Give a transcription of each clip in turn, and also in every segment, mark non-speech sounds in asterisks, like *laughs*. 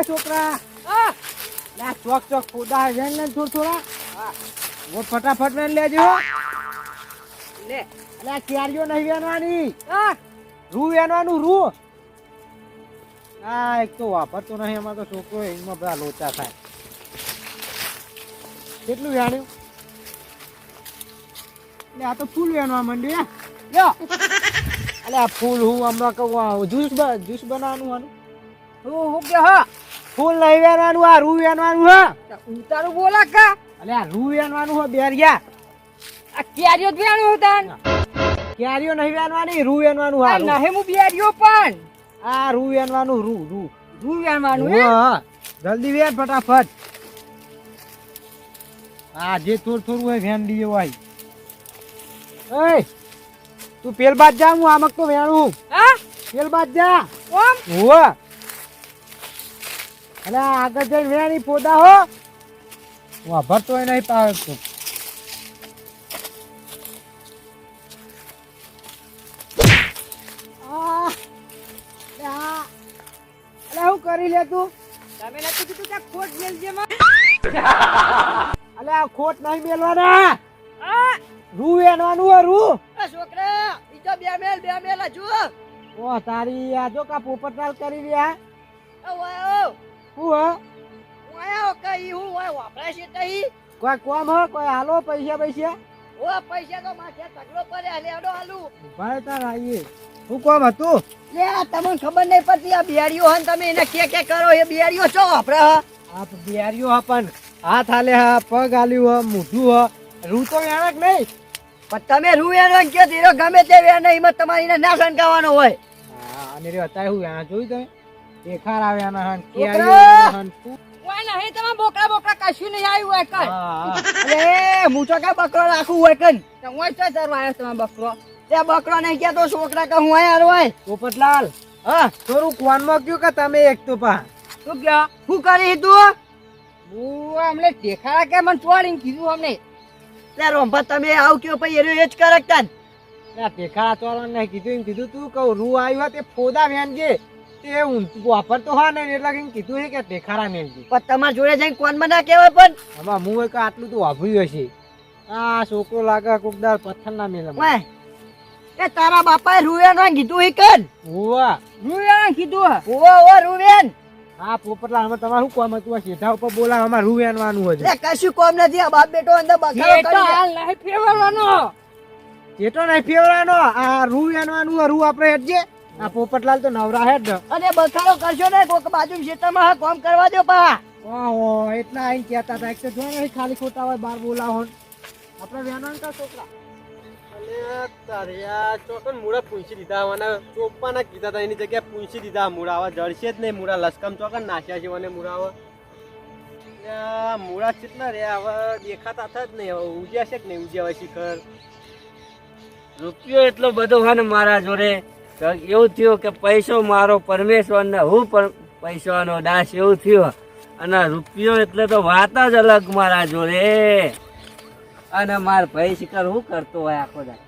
એ છોકરા. હા. ચોક ચોક ફોડા વેન ને થોડ થોડા. વો ફટાફટ લઈને લેજો લે. અલ્યા કેરીઓ નહીં વેનવાની રૂ વેનવાનું રૂ. આ એક તો વાપરતો નહીં એમાં તો છોકરો એમાં બધા લોચા થાય. કેટલું વેણ્યું? એટલે આ તો ફૂલ વેણવા માંડ્યું લ્યો. અલે આ ફૂલ હું હમણાં કહું જ્યુસ જ્યુસ બનાવવાનું આનું. હું હું કે હા? ફૂલ નહીં વેનવાનું આ રૂ વેણવાનું હા. ઉતારું બોલા કા? અલે આ રૂ વેણવાનું હો બેરિયા. આ કેરીઓ જ વેણું હોતા કેરીઓ નહીં વેણવાની રૂ વેણવાનું હા. નહે હું બેરિયો પણ. આ રૂ વેણવાનું રૂ રૂ. રૂ વેણવાનું હે? હા જલ્દી વેણ ફટાફટ. આ જે થોડું થોડું હોય વેન દીએ ભાઈ એ તું પેલ બાદ જા હું આમક તો વેણું. હા? પેલ બાદ જા. ઓમ? હોવા. આ આગળ જઈને વેણી પોદા હો. વાભરતો એ નહીં પાવે તું હું કરી લે તું તમે નથી કીધું કે ખોટ મેલજે માં *laughs* અલે આ ખોટ નહીં મેલવાના. રૂ એનવાનું હોય રૂ. છોકરા ઈ તો બે મેલ બે મેલ હજુ. ઓ તારી આ જો કા પોપટલાલ કરી રહ્યા. હું હ? વાયો કઈ હું વાય વાપરા છે તઈ? કોઈ કોમ હ? કોઈ હાલો પૈસા પૈસા? ઓ પૈસા તો માથે તગડો પડે હાલે આડો હાલું. ભાઈ તાર આવીએ હું કોમ હતું? લે તમને ખબર નહીં પડતી આ બિહારીઓ હન તમે એને કે કે કરો એ બિહારીઓ છો વાપરા હ? આ બિહારીઓ હ પણ હાથ હાલે હા પગ હાલ્યું હ મોઢું હ. રૂ તો વેણક નહીં. પણ તમે રૂ એણક કયો ધીરો ગમે તે વેણ એમાં તમારી ને સંકાવાનો હોય. અને રે અત્યારે હું વેણા જોયું તમે દેખાર આવ્યા આના હન હન. ફૂ- નહીં તમે બોકડા બોકડા કશું નહીં આવ્યું હોય કઈ. હા. અરે હું તો કે બકરો રાખું હોય કઈ? તો હું તો ચરવા આવ્યો તમે બકરો? તે બકરો નહીં કે તો છોકરા કે હું આયા. રોય પોપટલાલ હા થોડું કોનમાં ગયું કે તમે એક તો પા? શું કયો શું કરી તું? હું અમને દેખાડા કે મને ચોડીને કીધું અમને. લે રોંભા તમે આવ કયો પછી એનો એ જ કરકતા ને. ના દેખાડા ચોરવા ને કીધું કીધું તું કહું રૂ આવ્યું તે ફોદા વેન જે. તે ઊં- વાપરતો હા ને એટલે કઈ કીધું છે કે ટેખારા મેલજી પણ તમારા જોડે જઈને કોણ ના કહેવાય પણ. હવે હું એક આટલું તો વાપર્યું હશે. આ છોકરો લાગે કોકદાર પથ્થર ના મેલે એ તારા બાપાએ રૂવેન કીધું હી કન ઓવા રૂવેન કીધું ઓવો ઓ રૂવેન હા પોપટલા અમે તમારું શું કોમ હતું? સીધા ઉપર બોલા અમાર રૂવેન વાનું હોય એ કશું કોમ નથી આ બાપ બેટો અંદર બગાડો કરી દે. નહીં ફેરવાનો જેટલો નહીં ફેવરવાનો આ રૂવેન વાનું રૂ આપણે હેડજે આ પોપટલાલ તો નવરા હે ને. અને બખાડો કરશો ને કોક બાજુ ખેતરમાં કામ કોમ કરવા દો પા. ઓહો એટલા આઈને કહેતા હતા. એક તો જો ને ખાલી ખોટા હોય બાર બોલાવો. આપણે વેનવાનું કા છોકરા. અલે તારિયા ચોકન મૂળા પૂંછી દીધા આવવાના ચોપ્પાના કીધા હતા એની જગ્યાએ પૂંછી દીધા. મૂળા આવા જળશે જ નહીં મૂળા લસકમ ચોકન નાખ્યા છે મને મૂળા આવા. મૂળા કેટલા રે હવે દેખાતા હતા જ નહીં હવે ઉજ્યા છે કે નહીં ઉજ્યા હોય શિખર? રૂપિયો એટલો બધો હોય ને મારા જોડે. એવું થયું કે પૈસો મારો પરમેશ્વરને હું પણ પૈસાનો દાસ એવું થયું. અને રૂપિયો એટલે તો વાત જ અલગ મારા જોડે. અને માર ભાઈ શિકર શું કરતો હોય આખો દાસ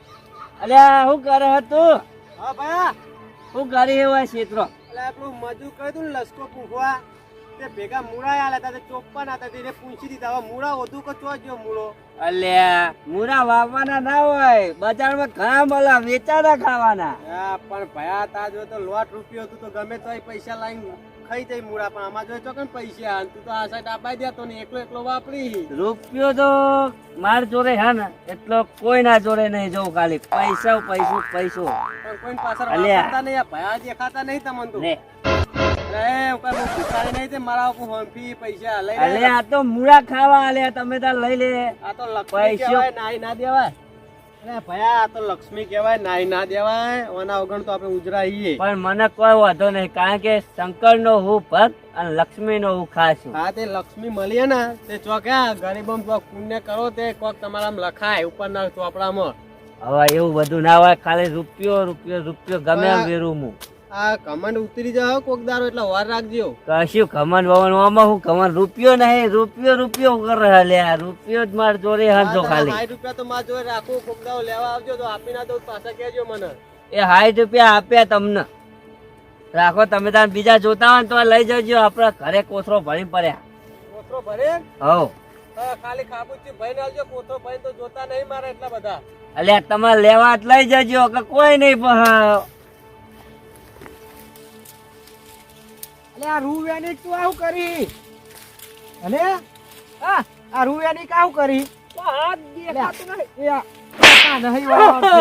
અલ્યા શું કરે હતું હા ભાઈ શું કરી હોય ક્ષેત્રો? એટલે આપણું મજૂર કહી દઉં ને લસકો પૂંખવા. તે ભેગા મૂળા આલ્યા હતા તે ચોપ્પાના હતા તેને પૂંછી દીધા હવે મૂળા વધુ કે ચો જો મૂળો? અલ્યા મૂળા વાવવાના ના હોય બજારમાં ઘણા મળા વેચાના ખાવાના. હા પણ ભયા તા જો તો લોટ રૂપિયો હતું તો ગમે તોય પૈસા લાવીને ખાઈ જાય મૂળા પણ આમાં જો ચોકન પૈસા તું તો આ સાઈડ આપાઈ દેતો ને એકલો એકલો વાપરી. રૂપિયો તો માર જોડે હે ને એટલો કોઈ ના જોડે નહીં જવું ખાલી. પૈસા પૈસો પૈસો. પણ કોઈ પાછળ. વાપરતા નહીં આ ભયા દેખાતા નહીં તમને તો. લે એ ઉપર હું ભિખારી નહીં તે મારા ઉપર હોંફી પૈસા લઈ અલે લે આ તો મૂળા ખાવા આલે તમે તાર લઈ લે. આ તો પૈસો. નાઈ ના દેવાય. અરે ભયા આ તો લક્ષ્મી કહેવાય નાઈ ના દેવાય. ઓના વગર તો આપણે ઉજરાઈએ. પણ મને કોઈ વાંધો નહીં કારણ કે શંકર નો હું ભક્ત અને લક્ષ્મી નો હું ખાસ છું. હા તે લક્ષ્મી મળીએ ને તે ચોક્યા ગરીબમ કોક પુણ્ય કરો તે કોક તમારા લખાય ઉપરના ચોપડામાં. હવે એવું બધું ના હોય ખાલી રૂપિયો રૂપિયો રૂપિયો ગમે એમ વેરું હું આ કમંડ ઉતરી જાવ કોક દારો એટલે વાર રાખજો. કશું ખમણ વમણ આમાં હું ખમણ રૂપિયો નહીં રૂપિયો રૂપિયો કરે લે આ રૂપિયો જ માર જોડે હંધો ખાલી. સાઠ રૂપિયા તો માર જોઈ રાખો કોક દારો લેવા આવજો તો આપી ના દઉં પાછા કહેજો મને. એ સાઠ રૂપિયા આપ્યા તમને. રાખો તમે તાર બીજા જોતા હોય તો લઈ જજો આપણા ઘરે કોથરો ભરી પડ્યા. કોથરો ભરે? હો હા, ખાલી ખાબુચી ભાઈ નાલજો કોથરો ભાઈ તો જોતા નહીં મારે એટલા બધા. અલ્યા તમારે લેવા જ લઈ જજો કે કોઈ નહીં પણ આ રૂવેની તું આવું કરી? અને? આ આ રૂવેની કાવ કરી? હાથ દેખાતું નહીં. એ નહીં વાળો *laughs* છે,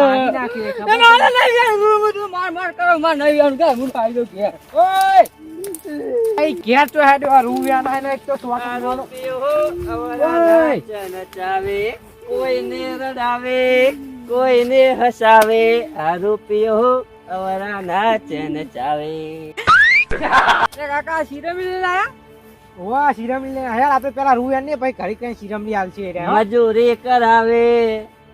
ભાગી નાખી, ખબર ના, ના, ના, યાર, હું બધું માર માર કરો, માર નહીં કે હું ખાઈ દઉં ઘેર. ઓય! અહીં ઘેર તો હેડો આ રૂવિયાના એને એક તો બોલો. નચાવે કોઈને રડાવે કોઈને હસાવે. આ રૂપિયો અવરા નાચ નચાવે. અરે કાકા શિરમી લઈને આયા? વાહ શિરમલી ને યાર આપણે પેલા રૂવિયાને ને ભાઈ ઘડી કઈ શિરમલી આવશે એ મજૂરી કરાવે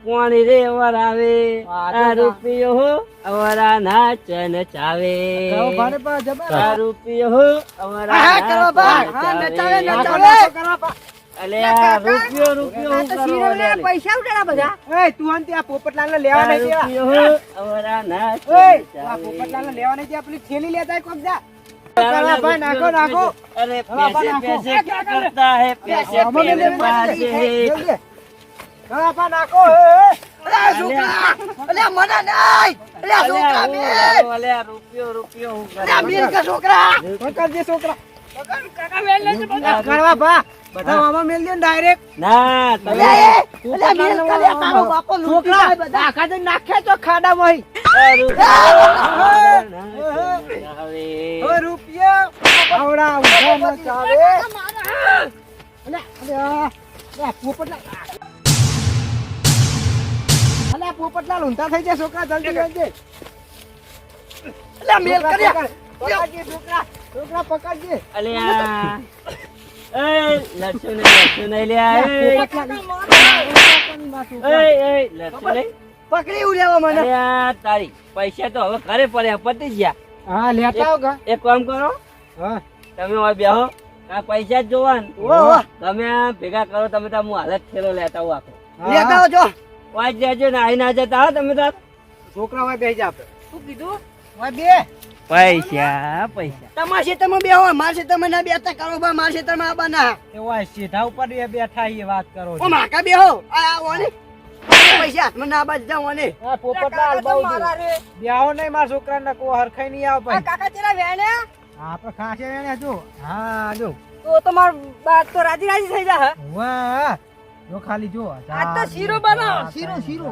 પાણી રે વરાવે આ ના. રૂપિયો અવરા નાચ નચાવે કરો ભાને પણ જબર. આ રૂપિયો અવરા હા, કરવા બા. નાચ હા, નચાવે, નચાવે. નાખો, નચાવે. નાખો, કરવા પા. અલે રૂપિયો રૂપિયો હું તો કરવા શિરમીના લે લે. પૈસા ઉડાડ્યા બધા એય, તું આને ત્યાં પોપટલાલને લેવા નહીં ગયા. રૂપિયો અવરા નાચ ઓય, આ નચાવે. પોપટલાલને લેવા નહીં ગયા, પેલી થેલી લેતા કોક જા. નાખો નાખો અરે પેસે પેસે કરતા હે પેસે પેસે હે. ગળાપા નાખો હે અરે સુકા. અરે મને નહીં. અરે સુકા મેં અરે રૂપિયો રૂપિયો હું કરું. અરે મીર કે છોકરા? પકડ દે છોકરા? પકડ કાકા વેલ લે પકડ ગળાપા બધા મામા મેલ દે ડાયરેક્ટ ના તમે અલ્યા મેલ કાલે તારો બાપો લૂટી જાય બધા. આખા જઈ નાખે તો ખાડા મોઈ હવે. ઓ રૂપિયા આવડા ઉધા ન ચાવે અલ્યા અલ્યા પોપટલા અલ્યા પોપટલા ઊંધા થઈ જાય છોકરા જલ્દી જલ્દી. અલ્યા મેલ કર્યા. છોકરા છોકરા પકડજે. અલ્યા લડશું નહીં લડશું નહીં લ્યા એ એ એ લડશું નહીં પકડી ઉડ્યાવો મને. તારી પૈસા તો હવે ઘરે પડ્યા પતી ગયા. હા લેતા આવો એક કામ કરો. હા. તમે હવે બેહો. આ પૈસા જ જોવા. તમે ભેગા કરો તમે તાર હું હાલત ખેલો લેતા આવું આખો. લેતા આવજો. વાંચ જજો ને જતા હો તમે તાર છોકરા હોય બેસી જા આપણે. શું કીધું? હોય બે પૈસા પૈસા તમારા ખેતરમાં બે હોય મારા ખેતરમાં ના બેતા કરો બા મારા ખેતરમાં આબા ના એ સીધા ઉપર એ બેઠા એ વાત કરો ઓ માકા બે હો આ આ ઓને પૈસા મને આબા જતા ઓને હા પોપટલાલ બહુ બેહો નહીં મારા છોકરા કો હરખાઈ નહીં આવ ભાઈ કાકા તેરા વેણે હા આપણે ખાસે વેણે જો હા જો તો તમાર બાદ તો રાજી રાજી થઈ જા વાહ જો ખાલી જો આ તો શીરો બનાવો શીરો શીરો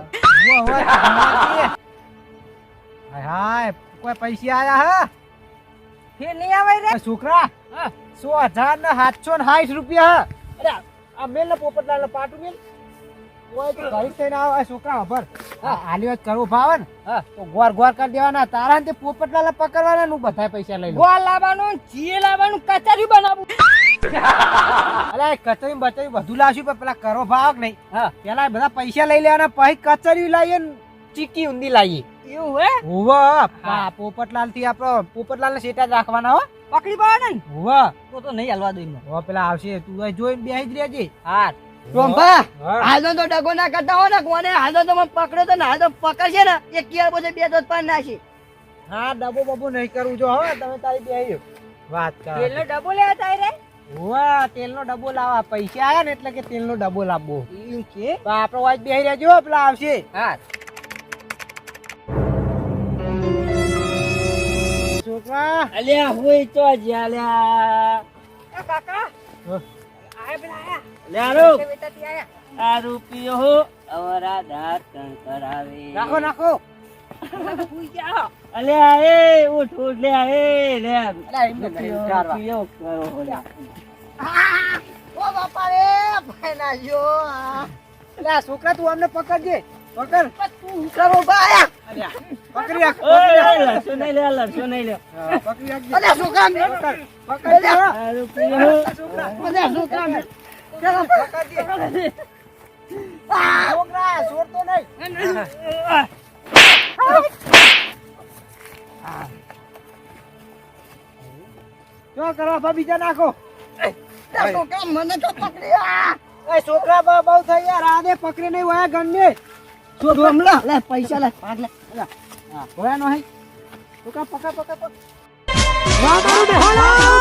હાય હાય કોઈ પૈસા આયા હા? ફેર નહીં આવે રે? છોકરા સો હજાર ને સાતસો ને સાઠ રૂપિયા હા. અરે આ મેલ ને પોપટલાલ ને પાટું મેલ. કોઈ થઈને આવ. છોકરા ખબર હાલી ભાવે ને. હા. તો ગોર ગોર કરી દેવાના. તારા તે પોપટલાલ પકડવાના નું બધા પૈસા લઈ ગોળ લાવવાનું જીએ લાવવાનું કચારી બનાવવું. અરે કચેરી બચેરી બધું લાવશું પણ પેલા કરો ભાવ નહીં? હા. પેલા બધા પૈસા લઈ લેવાના પછી કચરી લાવીએ ને ચીકી ઊંધી લાવીએ. એવું હે? હોવા આ પોપટલાલથી આપણો પોપટલાલ ને સેટા જ રાખવાના હો. પકડી પાડે ને. હોવા તો તો નહીં હલવા દઈ હો પેલા આવશે તું અહીં જોઈને બેસી જ રહેજે. હા. રોંભા હા. હાલો તો ડગો ના કરતા હો ને કોને? હાલો તો મને પકડ્યો તો ને તો પકડશે ને. એક કિયા પછી બે દોત પાન નાખી હા ડબો બબો નહીં કરવું જો હવે તમે તારી બેહી વાત કર. તેલનો ડબ્બો લેવા તાય રે? હોવા તેલનો ડબ્બો લાવા પૈસા આયા ને એટલે કે તેલનો ડબ્બો લાવવો. કે. તો આપણો વાજ બેહી રહેજો પેલા આવશે. હા. છોકરા અલ્યા હોય તો જ્યાલ્યા એ કાકા. હા. આયા પેલા આયા. લ્યા આયા. આ રૂપિયો અવરા દાંતણ કરાવે. નાખો નાખો. ભૂઈ ગયા. અલ્યા એ ઉઠ ઉઠ લ્યા એ લે. રૂપિયો કરો લ્યા. ઓ બાપા રે ભાઈના જો આ. એટલે છોકરા તું અમને પકડજે. પકડ. તું કરો બાયા અલ્યા, કરવા બીજા નાખો. છોકરા મને તો પકડી એ છોકરા બહુ થઈ ગયા રાધે પકડી નહીં વયા ગણને પૈસા લે ભાગ લે. હા. વયા નો હે. છોકરા પકડ પકડ પકડ વાહ જીજે તું